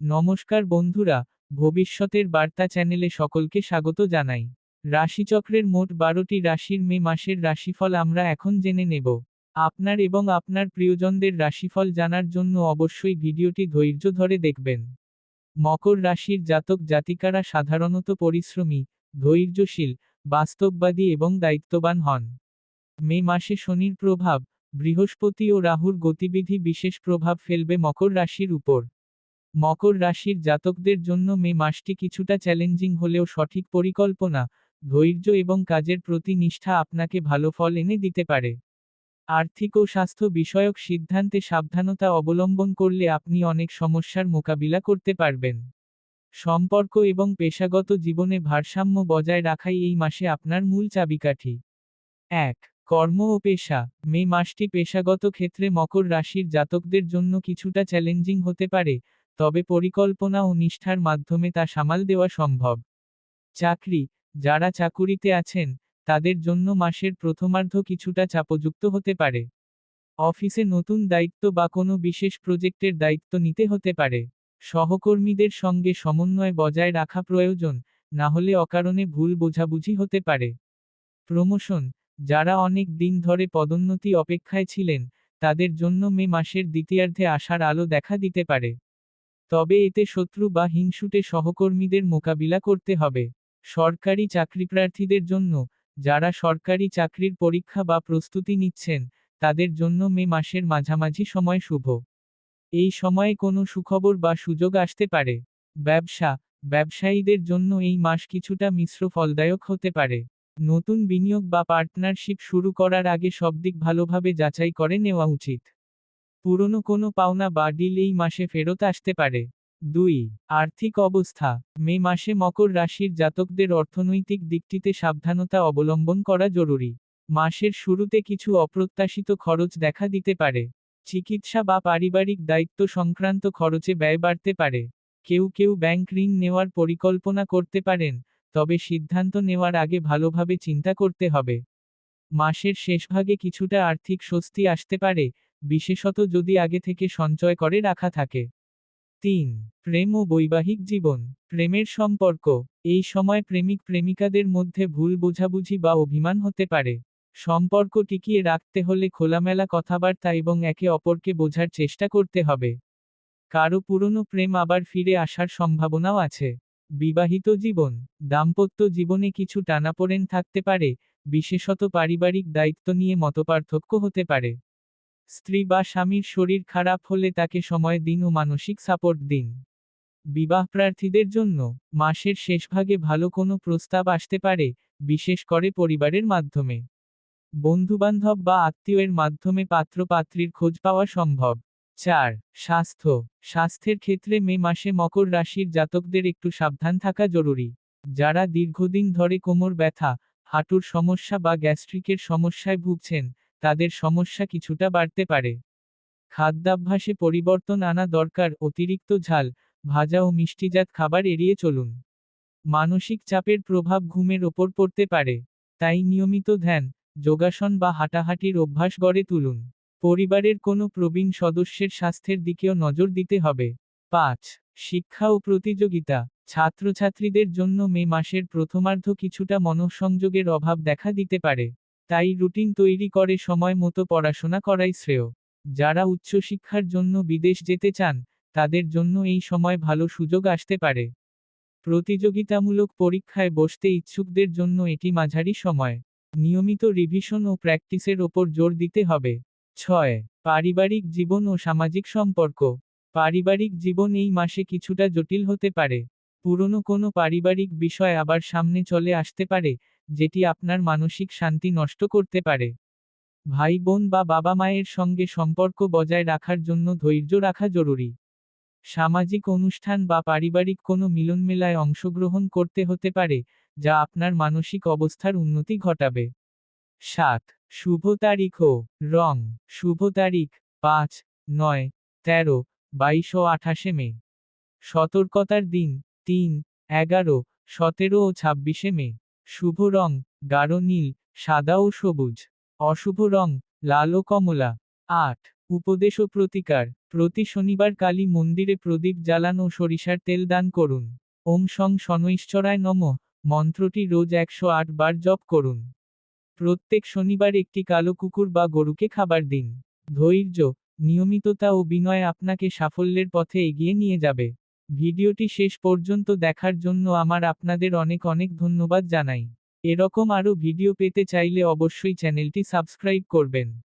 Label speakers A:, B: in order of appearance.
A: নমস্কার বন্ধুরা, ভবিষ্যতের বার্তা চ্যানেলে সকলকে স্বাগত জানাই। রাশিচক্রের মোট বারোটি রাশির মে মাসের রাশিফল আমরা এখন জেনে নেব। আপনার এবং আপনার প্রিয়জনদের রাশিফল জানার জন্য অবশ্যই ভিডিওটি ধৈর্য ধরে দেখবেন। মকর রাশির জাতক জাতিকারা সাধারণত পরিশ্রমী, ধৈর্যশীল, বাস্তববাদী এবং দায়িত্ববান হন। মে মাসে শনির প্রভাব, বৃহস্পতি ও রাহুর গতিবিধি বিশেষ প্রভাব ফেলবে মকর রাশির উপর। মকর রাশির জাতকদের জন্য মে মাসটি কিছুটা চ্যালেঞ্জিং হলেও সঠিক পরিকল্পনা, ধৈর্য এবং কাজের প্রতি নিষ্ঠা আপনাকে ভালো ফল এনে দিতে পারে। আর্থিক ও স্বাস্থ্য বিষয়ক সিদ্ধান্তে সাবধানতা অবলম্বন করলে আপনি অনেক সমস্যার মোকাবিলা করতে পারবেন। সম্পর্ক এবং পেশাগত জীবনে ভারসাম্য বজায় রাখাই এই মাসে আপনার মূল চাবিকাঠি। এক, কর্ম ও পেশা। মে মাসটি পেশাগত ক্ষেত্রে মকর রাশির জাতকদের জন্য কিছুটা চ্যালেঞ্জিং হতে পারে তবে পরিকল্পনা ও নিষ্ঠার মাধ্যমে তা সামাল দেওয়া সম্ভব। চাকরি, যারা চাকুরিতে আছেন, তাদের জন্য মাসের প্রথমার্ধ কিছুটা চাপযুক্ত হতে পারে। অফিসে নতুন দায়িত্ব বা কোনো বিশেষ প্রজেক্টের দায়িত্ব নিতে হতে পারে। সহকর্মীদের সঙ্গে সমন্বয় বজায় রাখা প্রয়োজন, না হলে অকারণে ভুল বোঝাবুঝি হতে পারে। প্রমোশন, যারা অনেক দিন ধরে পদোন্নতি অপেক্ষায় ছিলেন, তাদের জন্য মে মাসের দ্বিতীয়ার্ধে আসার আলো দেখা দিতে পারে। তবে এতে শত্রু বা হিংসুটে সহকর্মীদের মোকাবিলা করতে হবে। সরকারি চাকরিপ্রার্থীদের জন্য, যারা সরকারি চাকরির পরীক্ষা বা প্রস্তুতি নিচ্ছেন, তাদের জন্য মে মাসের মাঝামাঝি সময় শুভ। এই সময়ে কোনো সুখবর বা সুযোগ আসতে পারে। ব্যবসা, ব্যবসায়ীদের জন্য এই মাস কিছুটা মিশ্র ফলদায়ক হতে পারে। নতুন বিনিয়োগ বা পার্টনারশিপ শুরু করার আগে সব দিক ভালোভাবে যাচাই করে নেওয়া উচিত। পুরনো কোনো পাওনা বা ডিল এই মাসে ফেরত আসতে পারে। দুই, আর্থিক অবস্থা। মে মাসে মকর রাশির জাতকদের অর্থনৈতিক দিকটিতে সাবধানতা অবলম্বন করা জরুরি। মাসের শুরুতে কিছু অপ্রত্যাশিত খরচ দেখা দিতে পারে। চিকিৎসা বা পারিবারিক দায়িত্ব সংক্রান্ত খরচে ব্যয় বাড়তে পারে। কেউ কেউ ব্যাংক ঋণ নেওয়ার পরিকল্পনা করতে পারেন, তবে সিদ্ধান্ত নেওয়ার আগে ভালোভাবে চিন্তা করতে হবে। মাসের শেষভাগে কিছুটা আর্থিক স্বস্তি আসতে পারে বিশেষত যদি আগে থেকে সঞ্চয় করে রাখা থাকে। তিন, প্রেম ও বৈবাহিক জীবন। প্রেমের সম্পর্ক। এই সময় প্রেমিক প্রেমিকাদের মধ্যে ভুল বোঝাবুঝি বা অভিমান হতে পারে। সম্পর্ক টিকিয়ে রাখতে হলে খোলামেলা কথাবার্তা এবং একে অপরকে বোঝার চেষ্টা করতে হবে। কারও পুরনো প্রেম আবার ফিরে আসার সম্ভাবনাও আছে। বিবাহিত জীবন। দাম্পত্য জীবনে কিছু টানাপোড়েন থাকতে পারে, বিশেষত পারিবারিক দায়িত্ব নিয়ে মতপার্থক্য হতে পারে। স্ত্রী বা স্বামীর শরীর খারাপ হলে তাকে সময় দিন ও মানসিক সাপোর্ট দিন। বিবাহ প্রার্থীদের জন্য মাসের শেষভাগে ভালো কোনো প্রস্তাব আসতে পারে, বিশেষ করে পরিবারের মাধ্যমে। বন্ধুবান্ধব বা আত্মীয়ের মাধ্যমে পাত্র পাত্রীর খোঁজ পাওয়া সম্ভব। চার, স্বাস্থ্য। স্বাস্থ্যের ক্ষেত্রে মে মাসে মকর রাশির জাতকদের একটু সাবধান থাকা জরুরি। যারা দীর্ঘদিন ধরে কোমর ব্যথা, হাঁটুর সমস্যা বা গ্যাস্ট্রিকের সমস্যায় ভুগছেন তাদের সমস্যা কিছুটা বাড়তে পারে। খাদ্যাভ্যাসে পরিবর্তন আনা দরকার, অতিরিক্ত ঝাল, ভাজা ও মিষ্টিজাত খাবার এড়িয়ে চলুন। মানসিক চাপের প্রভাব ঘুমের ওপর পড়তে পারে, তাই নিয়মিত ধ্যান, যোগাসন বা হাঁটাহাঁটির অভ্যাস গড়ে তুলুন। পরিবারের কোনো প্রবীণ সদস্যের স্বাস্থ্যের দিকেও নজর দিতে হবে। পাঁচ, শিক্ষা ও প্রতিযোগিতা। ছাত্রছাত্রীদের জন্য মে মাসের প্রথমার্ধ কিছুটা মনঃসংযোগের অভাব দেখা দিতে পারে। তাই রুটিন তৈরি করে সময় মতো পড়াশোনা করাই শ্রেয়। যারা উচ্চশিক্ষার জন্য বিদেশ যেতে চান, তাদের জন্য এই সময় ভালো সুযোগ আসতে পারে। প্রতিযোগিতামূলক পরীক্ষায় বসতে ইচ্ছুকদের জন্য এটি মাঝারি সময়। নিয়মিত রিভিশন ও প্র্যাকটিসের ওপর জোর দিতে হবে। ছয়, পারিবারিক জীবন ও সামাজিক সম্পর্ক। পারিবারিক জীবন এই মাসে কিছুটা জটিল হতে পারে। পুরনো কোনো পারিবারিক বিষয় আবার সামনে চলে আসতে পারে যেটি আপনার মানসিক শান্তি নষ্ট করতে পারে। ভাই বোন বা বাবা মায়ের সঙ্গে সম্পর্ক বজায় রাখার জন্য ধৈর্য রাখা জরুরি। সামাজিক অনুষ্ঠান বা পারিবারিক কোনো মিলনমেলায় অংশগ্রহণ করতে হতে পারে, যা আপনার মানসিক অবস্থার উন্নতি ঘটাবে। সাত, শুভ তারিখ রং, শুভ তারিখ, পাঁচ, নয়, তেরো, বাইশ ও আঠাশে মে। সতর্কতার দিন, তিন, এগারো, সতেরো ও ছাব্বিশে মে। শুভ রং, গাঢ় নীল, সাদা ও সবুজ। অশুভ রং, লাল ও কমলা। আট, উপদেশ ও প্রতিকার। প্রতি শনিবার কালী মন্দিরে প্রদীপ জ্বালান ও সরিষার তেল দান করুন। ওম সং শনৈশ্চরায় নম। মন্ত্রটি রোজ একশো আট বার জপ করুন। প্রত্যেক শনিবার একটি কালো কুকুর বা গরুকে খাবার দিন। ধৈর্য, নিয়মিততা ও বিনয় আপনাকে সাফল্যের পথে এগিয়ে নিয়ে যাবে। ভিডিওটি শেষ পর্যন্ত দেখার জন্য আমার আপনাদের অনেক অনেক ধন্যবাদ জানাই। এরকম আরও ভিডিও পেতে চাইলে অবশ্যই চ্যানেলটি সাবস্ক্রাইব করবেন।